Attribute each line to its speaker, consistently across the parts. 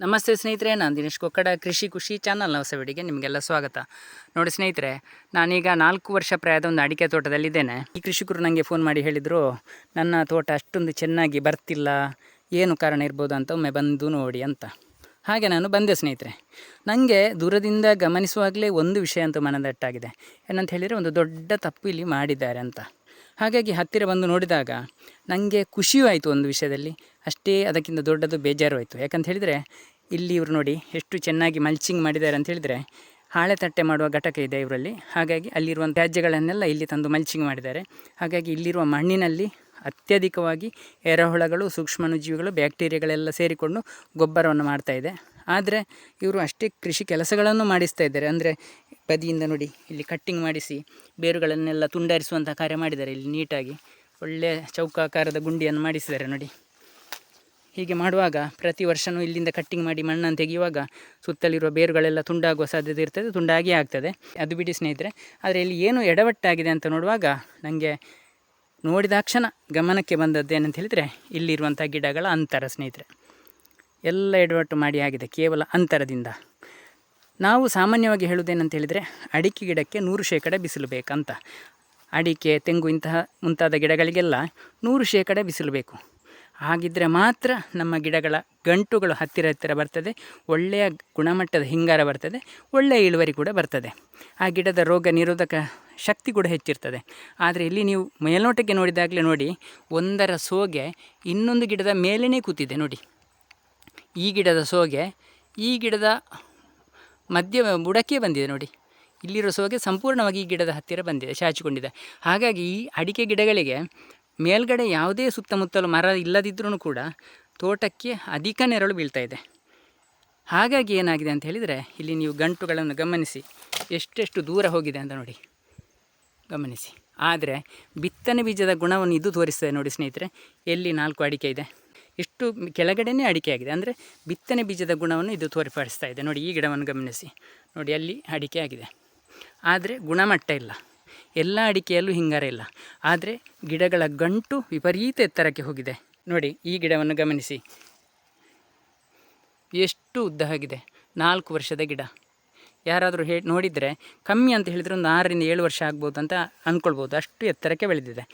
Speaker 1: ನಮಸ್ತೆ ಸ್ನೇಹಿತರೆ, ನಾನು ದಿನೇಶ್ ಕೊಕ್ಕಡ, ಕೃಷಿ ಖುಷಿ ಚಾನಲ್ ಹೊಸ ವಿಡಿಗೆ ನಿಮಗೆಲ್ಲ ಸ್ವಾಗತ. ನೋಡಿ ಸ್ನೇಹಿತರೆ, ನಾನೀಗ ನಾಲ್ಕು ವರ್ಷ ಪ್ರಾಯದ ಒಂದು ಅಡಿಕೆ ತೋಟದಲ್ಲಿದ್ದೇನೆ. ಈ ಕೃಷಿಕರು ನನಗೆ ಫೋನ್ ಮಾಡಿ ಹೇಳಿದರು, ನನ್ನ ತೋಟ ಅಷ್ಟೊಂದು ಚೆನ್ನಾಗಿ ಬರ್ತಿಲ್ಲ, ಏನು ಕಾರಣ ಇರ್ಬೋದು ಅಂತ ಒಮ್ಮೆ ಬಂದು ನೋಡಿ ಅಂತ. ಹಾಗೆ ನಾನು ಬಂದೆ ಸ್ನೇಹಿತರೆ. ನನಗೆ ದೂರದಿಂದ ಗಮನಿಸುವಾಗಲೇ ಒಂದು ವಿಷಯ ಅಂತೂ ಮನದಟ್ಟಾಗಿದೆ. ಏನಂತ ಹೇಳಿದರೆ, ಒಂದು ದೊಡ್ಡ ತಪ್ಪು ಇಲ್ಲಿ ಮಾಡಿದ್ದಾರೆ ಅಂತ. ಹಾಗಾಗಿ ಹತ್ತಿರ ಬಂದು ನೋಡಿದಾಗ ನನಗೆ ಖುಷಿಯೂ ಆಯಿತು ಒಂದು ವಿಷಯದಲ್ಲಿ. ಅಷ್ಟೇ ಅದಕ್ಕಿಂತ ದೊಡ್ಡದು ಬೇಜಾರು ಆಯಿತು ಯಾಕಂತ ಹೇಳಿದರೆ, ಇಲ್ಲಿ ಇವರು ನೋಡಿ ಎಷ್ಟು ಚೆನ್ನಾಗಿ ಮಲ್ಚಿಂಗ್ ಮಾಡಿದ್ದಾರೆ ಅಂತ ಹೇಳಿದರೆ, ಹಾಳೆ ತಟ್ಟೆ ಮಾಡುವ ಘಟಕ ಇದೆ ಇವರಲ್ಲಿ. ಹಾಗಾಗಿ ಅಲ್ಲಿರುವ ತ್ಯಾಜ್ಯಗಳನ್ನೆಲ್ಲ ಇಲ್ಲಿ ತಂದು ಮಲ್ಚಿಂಗ್ ಮಾಡಿದ್ದಾರೆ. ಹಾಗಾಗಿ ಇಲ್ಲಿರುವ ಮಣ್ಣಿನಲ್ಲಿ ಅತ್ಯಧಿಕವಾಗಿ ಎರೆಹುಳಗಳು ಸೂಕ್ಷ್ಮಾಣುಜೀವಿಗಳು ಬ್ಯಾಕ್ಟೀರಿಯಾಗಳೆಲ್ಲ ಸೇರಿಕೊಂಡು ಗೊಬ್ಬರವನ್ನು ಮಾಡ್ತಾ ಇದೆ. ಆದರೆ ಇವರು ಅಷ್ಟೇ ಕೃಷಿ ಕೆಲಸಗಳನ್ನು ಮಾಡಿಸ್ತಾ ಇದ್ದಾರೆ. ಅಂದರೆ ಬದಿಯಿಂದ ನೋಡಿ, ಇಲ್ಲಿ ಕಟ್ಟಿಂಗ್ ಮಾಡಿಸಿ, ಬೇರುಗಳನ್ನೆಲ್ಲ ತುಂಡರಿಸುವಂಥ ಕಾರ್ಯ ಮಾಡಿದ್ದಾರೆ ಇಲ್ಲಿ ನೀಟಾಗಿ. ಒಳ್ಳೆಯ ಚೌಕಾಕಾರದ ಗುಂಡಿಯನ್ನು ಮಾಡಿಸಿದ್ದಾರೆ ನೋಡಿ. ಹೀಗೆ ಮಾಡುವಾಗ ಪ್ರತಿ ವರ್ಷವೂ ಇಲ್ಲಿಂದ ಕಟ್ಟಿಂಗ್ ಮಾಡಿ ಮಣ್ಣನ್ನು ತೆಗೆಯುವಾಗ ಸುತ್ತಲಿರುವ ಬೇರುಗಳೆಲ್ಲ ತುಂಡಾಗುವ ಸಾಧ್ಯತೆ ಇರ್ತದೆ, ತುಂಡಾಗಿ ಆಗ್ತದೆ. ಅದು ಬಿಡಿ ಸ್ನೇಹಿತರೆ, ಆದರೆ ಇಲ್ಲಿ ಏನು ಎಡವಟ್ಟಾಗಿದೆ ಅಂತ ನೋಡುವಾಗ ನನಗೆ ನೋಡಿದಾಕ್ಷಣ ಗಮನಕ್ಕೆ ಬಂದದ್ದು ಏನಂತ ಹೇಳಿದರೆ ಇಲ್ಲಿರುವಂಥ ಗಿಡಗಳ ಅಂತರ ಸ್ನೇಹಿತರೆ. ಎಲ್ಲ ಎಡವಟ್ಟು ಮಾಡಿ ಆಗಿದೆ ಕೇವಲ ಅಂತರದಿಂದ. ನಾವು ಸಾಮಾನ್ಯವಾಗಿ ಹೇಳುವುದೇನಂತ ಹೇಳಿದರೆ, ಅಡಿಕೆ ಗಿಡಕ್ಕೆ ನೂರು ಶೇಕಡ ಬಿಸಿಲು ಬೇಕಂತ. ಅಡಿಕೆ, ತೆಂಗು ಇಂತಹ ಮುಂತಾದ ಗಿಡಗಳಿಗೆಲ್ಲ ನೂರು ಶೇಕಡ ಬಿಸಿಲು ಬೇಕು. ಹಾಗಿದ್ದರೆ ಮಾತ್ರ ನಮ್ಮ ಗಿಡಗಳ ಗಂಟುಗಳು ಹತ್ತಿರ ಹತ್ತಿರ ಬರ್ತದೆ, ಒಳ್ಳೆಯ ಗುಣಮಟ್ಟದ ಹಿಂಗಾರ ಬರ್ತದೆ, ಒಳ್ಳೆಯ ಇಳುವರಿ ಕೂಡ ಬರ್ತದೆ. ಆ ಗಿಡದ ರೋಗ ನಿರೋಧಕ ಶಕ್ತಿ ಕೂಡ ಹೆಚ್ಚಿರ್ತದೆ. ಆದರೆ ಇಲ್ಲಿ ನೀವು ಮೇಲ್ನೋಟಕ್ಕೆ ನೋಡಿದಾಗಲೇ ನೋಡಿ, ಒಂದರ ಸೋಗೆ ಇನ್ನೊಂದು ಗಿಡದ ಮೇಲೇ ಕೂತಿದೆ ನೋಡಿ. ಈ ಗಿಡದ ಸೋಗೆ, ಈ ಗಿಡದ ಮಧ್ಯ ಬುಡಕ್ಕೆ ಬಂದಿದೆ ನೋಡಿ. ಇಲ್ಲಿರೋ ಸೋಗೆ ಸಂಪೂರ್ಣವಾಗಿ ಈ ಗಿಡದ ಹತ್ತಿರ ಬಂದಿದೆ ಚಾಚಿಕೊಂಡಿದೆ ಹಾಗಾಗಿ ಈ ಅಡಿಕೆ ಗಿಡಗಳಿಗೆ ಮೇಲ್ಗಡೆ ಯಾವುದೇ ಸುತ್ತಮುತ್ತಲು ಮರ ಇಲ್ಲದಿದ್ದರೂ ಕೂಡ ತೋಟಕ್ಕೆ ಅಧಿಕ ನೆರಳು ಬೀಳ್ತಾ ಇದೆ. ಹಾಗಾಗಿ ಏನಾಗಿದೆ ಅಂತ ಹೇಳಿದರೆ, ಇಲ್ಲಿ ನೀವು ಗಂಟುಗಳನ್ನು ಗಮನಿಸಿ, ಎಷ್ಟೆಷ್ಟು ದೂರ ಹೋಗಿದೆ ಅಂತ ನೋಡಿ. ಗಮನಿಸಿ. ಆದರೆ ಬಿತ್ತನೆ ಬೀಜದ ಗುಣವನ್ನು ಇದು ತೋರಿಸ್ತದೆ ನೋಡಿ ಸ್ನೇಹಿತರೆ, ಎಲ್ಲಿ ನಾಲ್ಕು ಅಡಿಕೆ ಇದೆ. ಇಷ್ಟು ಕೆಳಗಡೆನೇ ಅಡಿಕೆ ಆಗಿದೆ ಅಂದರೆ ಬಿತ್ತನೆ ಬೀಜದ ಗುಣವನ್ನು ಇದು ತೋರಿಪಡಿಸ್ತಾ ಇದೆ. ನೋಡಿ, ಈ ಗಿಡವನ್ನು ಗಮನಿಸಿ. ನೋಡಿ, ಅಲ್ಲಿ ಅಡಿಕೆ ಆಗಿದೆ ಆದರೆ ಗುಣಮಟ್ಟ ಇಲ್ಲ. ಎಲ್ಲ ಅಡಿಕೆಯಲ್ಲೂ ಹಿಂಗಾರ ಇಲ್ಲ. ಆದರೆ ಗಿಡಗಳ ಗಂಟು ವಿಪರೀತ ಎತ್ತರಕ್ಕೆ ಹೋಗಿದೆ. ನೋಡಿ, ಈ ಗಿಡವನ್ನು ಗಮನಿಸಿ. ಎಷ್ಟು ಉದ್ದ ಆಗಿದೆ. ನಾಲ್ಕು ವರ್ಷದ ಗಿಡ. ಯಾರಾದರೂ ಹೇ, ನೋಡಿದರೆ ಕಮ್ಮಿ ಅಂತ ಹೇಳಿದರೆ ಒಂದು ಆರರಿಂದ ಏಳು ವರ್ಷ ಆಗ್ಬೋದು ಅಂತ ಅಂದ್ಕೊಳ್ಬೋದು ಅಷ್ಟು ಎತ್ತರಕ್ಕೆ ಬೆಳೆದಿದೆ.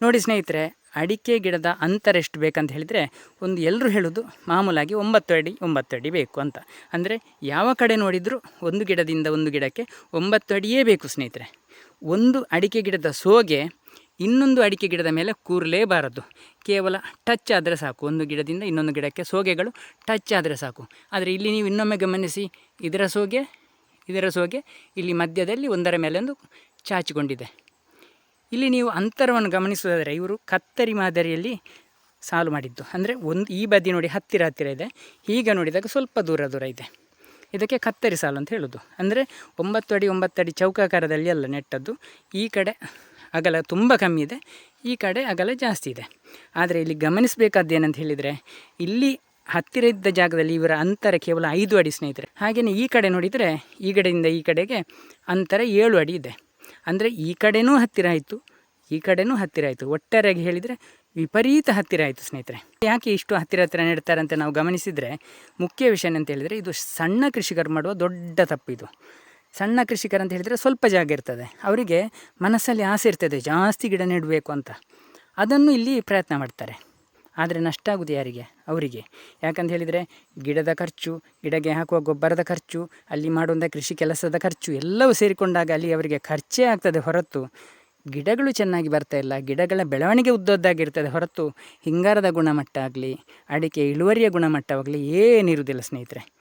Speaker 1: ನೋಡಿ ಸ್ನೇಹಿತರೆ ಅಡಿಕೆ ಗಿಡದ ಅಂತರ ಎಷ್ಟು ಬೇಕಂತ ಹೇಳಿದರೆ ಒಂದು ಎಲ್ಲರೂ ಹೇಳೋದು ಮಾಮೂಲಾಗಿ ಒಂಬತ್ತು ಅಡಿ ಒಂಬತ್ತು ಅಡಿ ಬೇಕು ಅಂತ. ಅಂದರೆ ಯಾವ ಕಡೆ ನೋಡಿದರೂ ಒಂದು ಗಿಡದಿಂದ ಒಂದು ಗಿಡಕ್ಕೆ ಒಂಬತ್ತು ಅಡಿಯೇ ಬೇಕು ಸ್ನೇಹಿತರೆ. ಒಂದು ಅಡಿಕೆ ಗಿಡದ ಸೋಗೆ ಇನ್ನೊಂದು ಅಡಿಕೆ ಗಿಡದ ಮೇಲೆ ಕೂರಲೇಬಾರದು. ಕೇವಲ ಟಚ್ ಆದರೆ ಸಾಕು. ಒಂದು ಗಿಡದಿಂದ ಇನ್ನೊಂದು ಗಿಡಕ್ಕೆ ಸೋಗೆಗಳು ಟಚ್ ಆದರೆ ಸಾಕು. ಆದರೆ ಇಲ್ಲಿ ನೀವು ಇನ್ನೊಮ್ಮೆ ಗಮನಿಸಿ, ಇದರ ಸೋಗೆ ಇದರ ಸೋಗೆ ಇಲ್ಲಿ ಮಧ್ಯದಲ್ಲಿ ಒಂದರ ಮೇಲೆ ಒಂದು ಚಾಚಿಕೊಂಡಿದೆ. ಇಲ್ಲಿ ನೀವು ಅಂತರವನ್ನು ಗಮನಿಸುವುದಾದರೆ, ಇವರು ಕತ್ತರಿ ಮಾದರಿಯಲ್ಲಿ ಸಾಲು ಮಾಡಿದ್ದು. ಅಂದರೆ ಒಂದು, ಈ ಬದಿ ನೋಡಿ ಹತ್ತಿರ ಹತ್ತಿರ ಇದೆ. ಈಗ ನೋಡಿದಾಗ ಸ್ವಲ್ಪ ದೂರ ದೂರ ಇದೆ. ಇದಕ್ಕೆ ಕತ್ತರಿ ಸಾಲು ಅಂತ ಹೇಳೋದು. ಅಂದರೆ ಒಂಬತ್ತು ಅಡಿ ಒಂಬತ್ತು ಅಡಿ ಚೌಕಾಕಾರದಲ್ಲಿ ಅಲ್ಲ ನೆಟ್ಟದ್ದು. ಈ ಕಡೆ ಅಗಲ ತುಂಬ ಕಮ್ಮಿ ಇದೆ. ಈ ಕಡೆ ಅಗಲ ಜಾಸ್ತಿ ಇದೆ. ಆದರೆ ಇಲ್ಲಿ ಗಮನಿಸಬೇಕಾದ್ದೇನಂತ ಹೇಳಿದರೆ, ಇಲ್ಲಿ ಹತ್ತಿರ ಇದ್ದ ಜಾಗದಲ್ಲಿ ಇವರ ಅಂತರ ಕೇವಲ ಐದು ಅಡಿ ಸ್ನೇಹಿತರೆ. ಹಾಗೆಯೇ ಈ ಕಡೆ ನೋಡಿದರೆ, ಈ ಕಡೆಯಿಂದ ಈ ಕಡೆಗೆ ಅಂತರ ಏಳು ಅಡಿ ಇದೆ. ಅಂದರೆ ಈ ಕಡೆನೂ ಹತ್ತಿರ ಆಯಿತು, ಈ ಕಡೆನೂ ಹತ್ತಿರ ಆಯಿತು. ಒಟ್ಟಾರೆಯಾಗಿ ಹೇಳಿದರೆ ವಿಪರೀತ ಹತ್ತಿರ ಆಯಿತು ಸ್ನೇಹಿತರೆ. ಯಾಕೆ ಇಷ್ಟು ಹತ್ತಿರ ಹತ್ತಿರ ನೆಡ್ತಾರೆ ಅಂತ ನಾವು ಗಮನಿಸಿದರೆ ಮುಖ್ಯ ವಿಷಯ ಅಂತ ಹೇಳಿದರೆ ಇದು ಸಣ್ಣ ಕೃಷಿಕರು ಮಾಡುವ ದೊಡ್ಡ ತಪ್ಪಿದು. ಸಣ್ಣ ಕೃಷಿಕರಂತ ಹೇಳಿದರೆ ಸ್ವಲ್ಪ ಜಾಗ ಇರ್ತದೆ. ಅವರಿಗೆ ಮನಸ್ಸಲ್ಲಿ ಆಸೆ ಇರ್ತದೆ, ಜಾಸ್ತಿ ಗಿಡ ನೆಡಬೇಕು ಅಂತ. ಅದನ್ನು ಇಲ್ಲಿ ಪ್ರಯತ್ನ ಮಾಡ್ತಾರೆ. ಆದರೆ ನಷ್ಟ ಆಗುವುದು ಯಾರಿಗೆ? ಅವರಿಗೆ. ಯಾಕಂತ ಹೇಳಿದರೆ ಗಿಡದ ಖರ್ಚು ಗಿಡಕ್ಕೆ ಹಾಕುವ ಗೊಬ್ಬರದ ಖರ್ಚು, ಅಲ್ಲಿ ಮಾಡುವಂಥ ಕೃಷಿ ಕೆಲಸದ ಖರ್ಚು ಎಲ್ಲವೂ ಸೇರಿಕೊಂಡಾಗ ಅಲ್ಲಿ ಅವರಿಗೆ ಖರ್ಚೇ ಆಗ್ತದೆ ಹೊರತು. ಗಿಡಗಳು ಚೆನ್ನಾಗಿ ಬರ್ತಾ ಇಲ್ಲ. ಗಿಡಗಳ ಬೆಳವಣಿಗೆ ಉದ್ದದ್ದಾಗಿರ್ತದೆ ಹೊರತು. ಹಿಂಗಾರದ ಗುಣಮಟ್ಟ ಆಗಲಿ, ಅಡಿಕೆ ಇಳುವರಿಯ ಗುಣಮಟ್ಟವಾಗಲಿ ಏನಿರುವುದಿಲ್ಲ ಸ್ನೇಹಿತರೆ.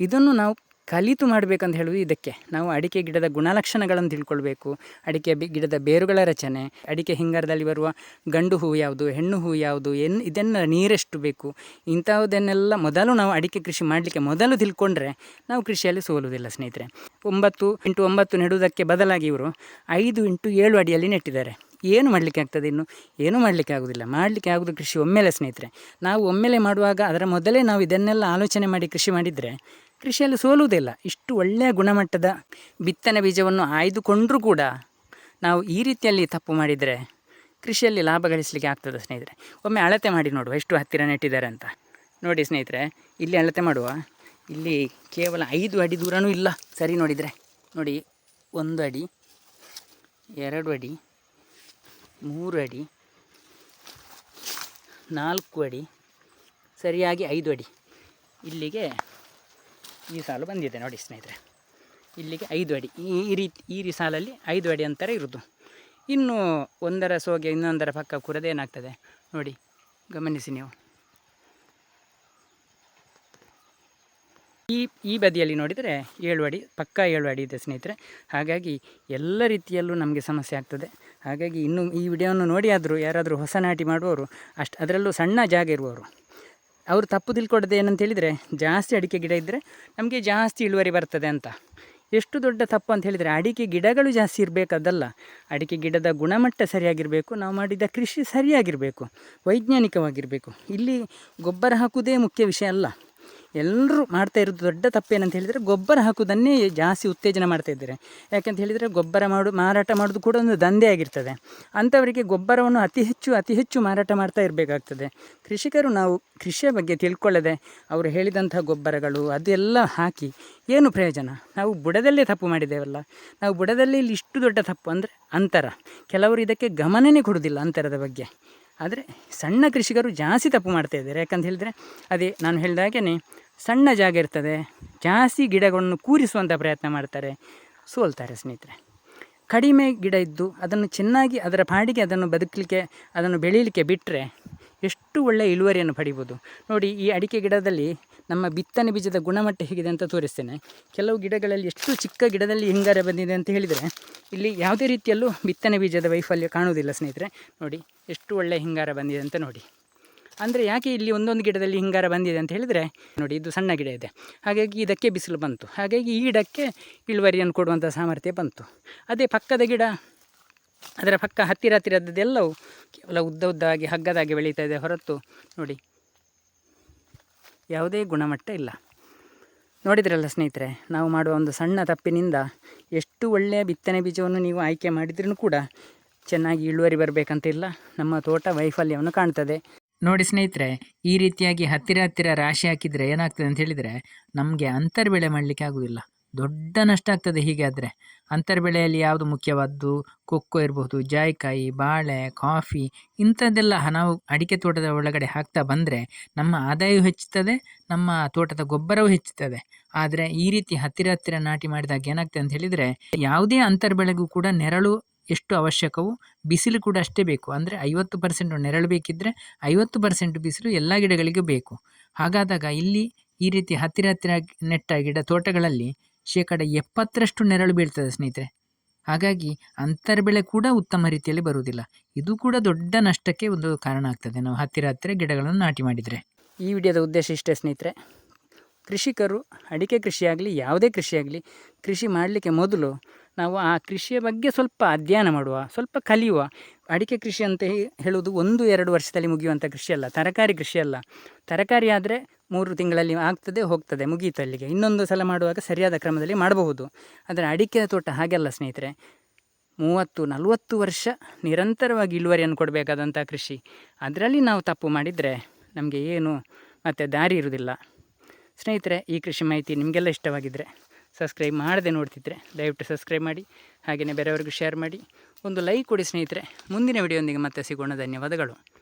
Speaker 1: ಇದನ್ನು ನಾವು ಕಲಿತು ಮಾಡಬೇಕಂತ ಹೇಳುವುದು ಇದಕ್ಕೆ. ನಾವು ಅಡಿಕೆ ಗಿಡದ ಗುಣಲಕ್ಷಣಗಳನ್ನು ತಿಳ್ಕೊಳ್ಬೇಕು. ಅಡಿಕೆ ಗಿಡದ ಬೇರುಗಳ ರಚನೆ, ಅಡಿಕೆ ಹಿಂಗಾರದಲ್ಲಿ ಬರುವ ಗಂಡು ಹೂವು ಯಾವುದು, ಹೆಣ್ಣು ಹೂವು ಯಾವುದು, ಎನ್ ಇದನ್ನು ನೀರೆಷ್ಟು ಬೇಕು? ಇಂಥವುದನ್ನೆಲ್ಲ ಮೊದಲು ನಾವು ಅಡಿಕೆ ಕೃಷಿ ಮಾಡಲಿಕ್ಕೆ ಮೊದಲು ತಿಳ್ಕೊಂಡ್ರೆ ನಾವು ಕೃಷಿಯಲ್ಲಿ ಸೋಲುವುದಿಲ್ಲ ಸ್ನೇಹಿತರೆ. ಒಂಬತ್ತು ಇಂಟು ಒಂಬತ್ತು ನೆಡುವುದಕ್ಕೆ ಬದಲಾಗಿ ಇವರು ಐದು ಇಂಟು ಏಳು ಅಡಿಯಲ್ಲಿ ನೆಟ್ಟಿದ್ದಾರೆ. ಏನು ಮಾಡಲಿಕ್ಕೆ ಆಗ್ತದೆ ಇನ್ನು? ಏನೂ ಮಾಡಲಿಕ್ಕೆ ಆಗೋದಿಲ್ಲ. ಮಾಡಲಿಕ್ಕೆ ಆಗೋದು ಕೃಷಿ ಒಮ್ಮೆಲೆ ಸ್ನೇಹಿತರೆ. ನಾವು ಒಮ್ಮೆಲೆ ಮಾಡುವಾಗ ಅದರ ಮೊದಲೇ ನಾವು ಇದನ್ನೆಲ್ಲ ಆಲೋಚನೆ ಮಾಡಿ ಕೃಷಿ ಮಾಡಿದರೆ ಕೃಷಿಯಲ್ಲಿ ಸೋಲುವುದಿಲ್ಲ. ಇಷ್ಟು ಒಳ್ಳೆಯ ಗುಣಮಟ್ಟದ ಬಿತ್ತನೆ ಬೀಜವನ್ನು ಆಯ್ದುಕೊಂಡರೂ ಕೂಡ ನಾವು ಈ ರೀತಿಯಲ್ಲಿ ತಪ್ಪು ಮಾಡಿದರೆ ಕೃಷಿಯಲ್ಲಿ ಲಾಭ ಗಳಿಸಲಿಕ್ಕೆ ಆಗ್ತದೆ ಸ್ನೇಹಿತರೆ. ಒಮ್ಮೆ ಅಳತೆ ಮಾಡಿ ನೋಡುವ ಎಷ್ಟು ಹತ್ತಿರ ನೆಟ್ಟಿದ್ದಾರೆ ಅಂತ. ನೋಡಿ ಸ್ನೇಹಿತರೆ, ಇಲ್ಲಿ ಅಳತೆ ಮಾಡುವ. ಇಲ್ಲಿ ಕೇವಲ ಐದು ಅಡಿ ದೂರನೂ ಇಲ್ಲ. ಸರಿ ನೋಡಿದರೆ. ನೋಡಿ, ಒಂದು ಅಡಿ, ಎರಡು ಅಡಿ, ಮೂರು ಅಡಿ, ನಾಲ್ಕು ಅಡಿ, ಸರಿಯಾಗಿ ಐದು ಅಡಿ. ಇಲ್ಲಿಗೆ ಈ ಸಾಲು ಬಂದಿದೆ ನೋಡಿ ಸ್ನೇಹಿತರೆ. ಇಲ್ಲಿಗೆ ಐದು ಅಡಿ. ಈ ರೀತಿ, ಈ ರೀ ಸಾಲಲ್ಲಿ ಐದು ಅಡಿ ಅಂತಾರೆ ಇರೋದು. ಇನ್ನು ಒಂದರ ಸೋಗೆ ಇನ್ನೊಂದರ ಪಕ್ಕ ಕೂರದೇನಾಗ್ತದೆ ನೋಡಿ, ಗಮನಿಸಿ ನೀವು. ಈ ಈ ಬದಿಯಲ್ಲಿ ನೋಡಿದರೆ ಏಳು ಅಡಿ, ಪಕ್ಕ ಏಳು ಅಡಿ ಇದೆ ಸ್ನೇಹಿತರೆ. ಹಾಗಾಗಿ ಎಲ್ಲ ರೀತಿಯಲ್ಲೂ ನಮಗೆ ಸಮಸ್ಯೆ ಆಗ್ತದೆ. ಹಾಗಾಗಿ ಇನ್ನು ಈ ವಿಡಿಯೋವನ್ನು ನೋಡಿ ಆದರೂ ಯಾರಾದರೂ ಹೊಸ ನಾಟಿ ಮಾಡುವವರು, ಅಷ್ಟು, ಅದರಲ್ಲೂ ಸಣ್ಣ ಜಾಗ ಇರುವವರು ಅವರು ತಪ್ಪು ತಿಳ್ಕೊಡೋದು ಏನಂತ ಹೇಳಿದರೆ ಜಾಸ್ತಿ ಅಡಿಕೆ ಗಿಡ ಇದ್ದರೆ ನಮಗೆ ಜಾಸ್ತಿ ಇಳುವರಿ ಬರ್ತದೆ ಅಂತ. ಎಷ್ಟು ದೊಡ್ಡ ತಪ್ಪು ಅಂತ ಹೇಳಿದರೆ ಅಡಿಕೆ ಗಿಡಗಳು ಜಾಸ್ತಿ ಇರಬೇಕಾದಲ್ಲ. ಅಡಿಕೆ ಗಿಡದ ಗುಣಮಟ್ಟ ಸರಿಯಾಗಿರಬೇಕು, ನಾವು ಮಾಡಿದ ಕೃಷಿ ಸರಿಯಾಗಿರಬೇಕು, ವೈಜ್ಞಾನಿಕವಾಗಿರಬೇಕು. ಇಲ್ಲಿ ಗೊಬ್ಬರ ಹಾಕುವುದೇ ಮುಖ್ಯ ವಿಷಯ ಅಲ್ಲ. ಎಲ್ಲರೂ ಮಾಡ್ತಾ ಇರೋದು ದೊಡ್ಡ ತಪ್ಪೇನಂತ ಹೇಳಿದರೆ ಗೊಬ್ಬರ ಹಾಕುವುದನ್ನೇ ಜಾಸ್ತಿ ಉತ್ತೇಜನ ಮಾಡ್ತಾ ಇದ್ದಾರೆ. ಯಾಕೆಂತ ಹೇಳಿದರೆ ಗೊಬ್ಬರ ಮಾಡು, ಮಾರಾಟ ಮಾಡೋದು ಕೂಡ ಒಂದು ದಂಧೆ ಆಗಿರ್ತದೆ. ಅಂಥವರಿಗೆ ಗೊಬ್ಬರವನ್ನು ಅತಿ ಹೆಚ್ಚು ಅತಿ ಹೆಚ್ಚು ಮಾರಾಟ ಮಾಡ್ತಾ ಇರಬೇಕಾಗ್ತದೆ. ಕೃಷಿಕರು ನಾವು ಕೃಷಿಯ ಬಗ್ಗೆ ತಿಳ್ಕೊಳ್ಳದೆ ಅವರು ಹೇಳಿದಂಥ ಗೊಬ್ಬರಗಳು ಅದೆಲ್ಲ ಹಾಕಿ ಏನು ಪ್ರಯೋಜನ? ನಾವು ಬುಡದಲ್ಲೇ ತಪ್ಪು ಮಾಡಿದ್ದೇವಲ್ಲ. ನಾವು ಬುಡದಲ್ಲಿ ಇಲ್ಲಿ ಇಷ್ಟು ದೊಡ್ಡ ತಪ್ಪು ಅಂದರೆ ಅಂತರ. ಕೆಲವರು ಇದಕ್ಕೆ ಗಮನನೇ ಕೊಡುವುದಿಲ್ಲ ಅಂತರದ ಬಗ್ಗೆ. ಆದರೆ ಸಣ್ಣ ಕೃಷಿಕರು ಜಾಸ್ತಿ ತಪ್ಪು ಮಾಡ್ತಾ ಇದ್ದಾರೆ. ಯಾಕಂತ ಹೇಳಿದರೆ ಅದೇ ನಾನು ಹೇಳಿದ ಹಾಗೆಯೇ ಸಣ್ಣ ಜಾಗ ಇರ್ತದೆ, ಜಾಸ್ತಿ ಗಿಡಗಳನ್ನು ಕೂರಿಸುವಂಥ ಪ್ರಯತ್ನ ಮಾಡ್ತಾರೆ. ಸೋಲ್ತಾರೆ ಸ್ನೇಹಿತರೆ, ಕಡಿಮೆ ಗಿಡ ಇದ್ದು ಅದನ್ನು ಚೆನ್ನಾಗಿ ಅದರ ಪಾಡಿಗೆ ಅದನ್ನು ಬದುಕಲಿಕ್ಕೆ, ಅದನ್ನು ಬೆಳೀಲಿಕ್ಕೆ ಬಿಟ್ಟರೆ ಎಷ್ಟು ಒಳ್ಳೆಯ ಇಳುವರಿಯನ್ನು ಪಡಿಬೋದು. ನೋಡಿ, ಈ ಅಡಿಕೆ ಗಿಡದಲ್ಲಿ ನಮ್ಮ ಬಿತ್ತನೆ ಬೀಜದ ಗುಣಮಟ್ಟ ಹೇಗಿದೆ ಅಂತ ತೋರಿಸ್ತೇನೆ. ಕೆಲವು ಗಿಡಗಳಲ್ಲಿ ಎಷ್ಟು ಚಿಕ್ಕ ಗಿಡದಲ್ಲಿ ಹಿಂಗಾರ ಬಂದಿದೆ ಅಂತ ಹೇಳಿದರೆ ಇಲ್ಲಿ ಯಾವುದೇ ರೀತಿಯಲ್ಲೂ ಬಿತ್ತನೆ ಬೀಜದ ವೈಫಲ್ಯ ಕಾಣುವುದಿಲ್ಲ, ಸ್ನೇಹಿತರೆ. ನೋಡಿ, ಎಷ್ಟು ಒಳ್ಳೆಯ ಹಿಂಗಾರ ಬಂದಿದೆ ಅಂತ ನೋಡಿ. ಅಂದರೆ ಯಾಕೆ ಇಲ್ಲಿ ಒಂದೊಂದು ಗಿಡದಲ್ಲಿ ಹಿಂಗಾರ ಬಂದಿದೆ ಅಂತ ಹೇಳಿದರೆ, ನೋಡಿ, ಇದು ಸಣ್ಣ ಗಿಡ ಇದೆ. ಹಾಗಾಗಿ ಇದಕ್ಕೆ ಬಿಸಿಲು ಬಂತು. ಹಾಗಾಗಿ ಈ ಗಿಡಕ್ಕೆ ಇಳುವರಿಯನ್ನು ಕೊಡುವಂಥ ಸಾಮರ್ಥ್ಯ ಬಂತು. ಅದೇ ಪಕ್ಕದ ಗಿಡ, ಅದರ ಪಕ್ಕ ಹತ್ತಿರ ಹತ್ತಿರದ್ದೆಲ್ಲವೂ ಕೇವಲ ಉದ್ದ ಉದ್ದವಾಗಿ ಹಗ್ಗದಾಗಿ ಬೆಳೀತಾ ಇದೆ ಹೊರತು, ನೋಡಿ, ಯಾವುದೇ ಗುಣಮಟ್ಟ ಇಲ್ಲ. ನೋಡಿದ್ರಲ್ಲ ಸ್ನೇಹಿತರೆ, ನಾವು ಮಾಡುವ ಒಂದು ಸಣ್ಣ ತಪ್ಪಿನಿಂದ ಎಷ್ಟು ಒಳ್ಳೆಯ ಬಿತ್ತನೆ ಬೀಜವನ್ನು ನೀವು ಆಯ್ಕೆ ಮಾಡಿದ್ರೂ ಕೂಡ ಚೆನ್ನಾಗಿ ಇಳುವರಿ ಬರಬೇಕಂತಿಲ್ಲ. ನಮ್ಮ ತೋಟ ವೈಫಲ್ಯವನ್ನು ಕಾಣ್ತದೆ. ನೋಡಿ ಸ್ನೇಹಿತರೆ, ಈ ರೀತಿಯಾಗಿ ಹತ್ತಿರ ಹತ್ತಿರ ರಾಶಿ ಹಾಕಿದರೆ ಏನಾಗ್ತದೆ ಅಂತ ಹೇಳಿದರೆ, ನಮಗೆ ಅಂತರ್ ಬೆಳೆ ಮಾಡಲಿಕ್ಕೆ ಆಗೋದಿಲ್ಲ. ದೊಡ್ಡ ನಷ್ಟ ಆಗ್ತದೆ ಹೀಗೆ ಆದರೆ. ಅಂತರ್ ಬೆಳೆಯಲ್ಲಿ ಯಾವುದು ಮುಖ್ಯವಾದ್ದು? ಕೊಕ್ಕೋ ಇರಬಹುದು ಜಾಯಿಕಾಯಿ, ಬಾಳೆ, ಕಾಫಿ ಇಂಥದ್ದೆಲ್ಲ ನಾವು ಅಡಿಕೆ ತೋಟದ ಒಳಗಡೆ ಹಾಕ್ತಾ ಬಂದರೆ ನಮ್ಮ ಆದಾಯವೂ ಹೆಚ್ಚುತ್ತದೆ, ನಮ್ಮ ತೋಟದ ಗೊಬ್ಬರವೂ ಹೆಚ್ಚುತ್ತದೆ. ಆದರೆ ಈ ರೀತಿ ಹತ್ತಿರ ಹತ್ತಿರ ನಾಟಿ ಮಾಡಿದಾಗ ಏನಾಗ್ತದೆ ಅಂತ ಹೇಳಿದರೆ ಯಾವುದೇ ಅಂತರ್ ಬೆಳೆಗೂ ಕೂಡ ನೆರಳು ಎಷ್ಟು ಅವಶ್ಯಕವು, ಬಿಸಿಲು ಕೂಡ ಅಷ್ಟೇ ಬೇಕು. ಅಂದರೆ ಐವತ್ತು ಪರ್ಸೆಂಟ್ ನೆರಳು ಬೇಕಿದ್ದರೆ ಐವತ್ತು ಪರ್ಸೆಂಟ್ ಬಿಸಿಲು ಎಲ್ಲ ಗಿಡಗಳಿಗೂ ಬೇಕು. ಹಾಗಾದಾಗ ಇಲ್ಲಿ ಈ ರೀತಿ ಹತ್ತಿರ ಹತ್ತಿರ ನೆಟ್ಟ ಗಿಡ ತೋಟಗಳಲ್ಲಿ ಶೇಕಡ ಎಪ್ಪತ್ತರಷ್ಟು ನೆರಳು ಬೀಳ್ತದೆ ಸ್ನೇಹಿತರೆ. ಹಾಗಾಗಿ ಅಂತರ್ಬೆಳೆ ಕೂಡ ಉತ್ತಮ ರೀತಿಯಲ್ಲಿ ಬರುವುದಿಲ್ಲ. ಇದು ಕೂಡ ದೊಡ್ಡ ನಷ್ಟಕ್ಕೆ ಒಂದು ಕಾರಣ ಆಗ್ತದೆ. ನಾವು ಹತ್ತಿರ ಹತ್ತಿರ ಗಿಡಗಳನ್ನು ನಾಟಿ ಮಾಡಿದರೆ. ಈ ವಿಡಿಯೋದ ಉದ್ದೇಶ ಇಷ್ಟೇ ಸ್ನೇಹಿತರೆ. ಕೃಷಿಕರು ಅಡಿಕೆ ಕೃಷಿಯಾಗಲಿ, ಯಾವುದೇ ಕೃಷಿಯಾಗಲಿ ಕೃಷಿ ಮಾಡಲಿಕ್ಕೆ ಮೊದಲು ನಾವು ಆ ಕೃಷಿಯ ಬಗ್ಗೆ ಸ್ವಲ್ಪ ಅಧ್ಯಯನ ಮಾಡುವ, ಸ್ವಲ್ಪ ಕಲಿಯುವ. ಅಡಿಕೆ ಕೃಷಿ ಅಂತ ಹೇಳುವುದು ಒಂದು, ಎರಡು ವರ್ಷದಲ್ಲಿ ಮುಗಿಯುವಂಥ ಕೃಷಿ ಅಲ್ಲ, ತರಕಾರಿ ಕೃಷಿ ಅಲ್ಲ. ತರಕಾರಿ ಆದರೆ ಮೂರು ತಿಂಗಳಲ್ಲಿ ಆಗ್ತದೆ, ಹೋಗ್ತದೆ, ಮುಗೀತು ಅಲ್ಲಿಗೆ. ಇನ್ನೊಂದು ಸಲ ಮಾಡುವಾಗ ಸರಿಯಾದ ಕ್ರಮದಲ್ಲಿ ಮಾಡಬಹುದು. ಆದರೆ ಅಡಿಕೆ ತೋಟ ಹಾಗೆಲ್ಲ ಸ್ನೇಹಿತರೆ, ಮೂವತ್ತು, ನಲವತ್ತು ವರ್ಷ ನಿರಂತರವಾಗಿ ಇಳುವರಿಯನ್ನು ಕೊಡಬೇಕಾದಂಥ ಕೃಷಿ. ಅದರಲ್ಲಿ ನಾವು ತಪ್ಪು ಮಾಡಿದರೆ ನಮಗೆ ಏನು ಮತ್ತು ದಾರಿ ಇರುವುದಿಲ್ಲ. ಸ್ನೇಹಿತರೆ, ಈ ಕೃಷಿ ಮಾಹಿತಿ ನಿಮಗೆಲ್ಲ ಇಷ್ಟವಾಗಿದ್ದರೆ ಸಬ್ಸ್ಕ್ರೈಬ್ ಮಾಡದೆ ನೋಡ್ತಿದ್ರೆ, ದಯವಿಟ್ಟು ಸಬ್ಸ್ಕ್ರೈಬ್ ಮಾಡಿ ಹಾಗೆಯೇ ಬೇರೆಯವ್ರಿಗೂ ಶೇರ್ ಮಾಡಿ, ಒಂದು ಲೈಕ್ ಕೊಡಿ ಸ್ನೇಹಿತರೆ. ಮುಂದಿನ ವಿಡಿಯೋಂದಿಗೆ ಮತ್ತೆ ಸಿಗೋಣ. ಧನ್ಯವಾದಗಳು.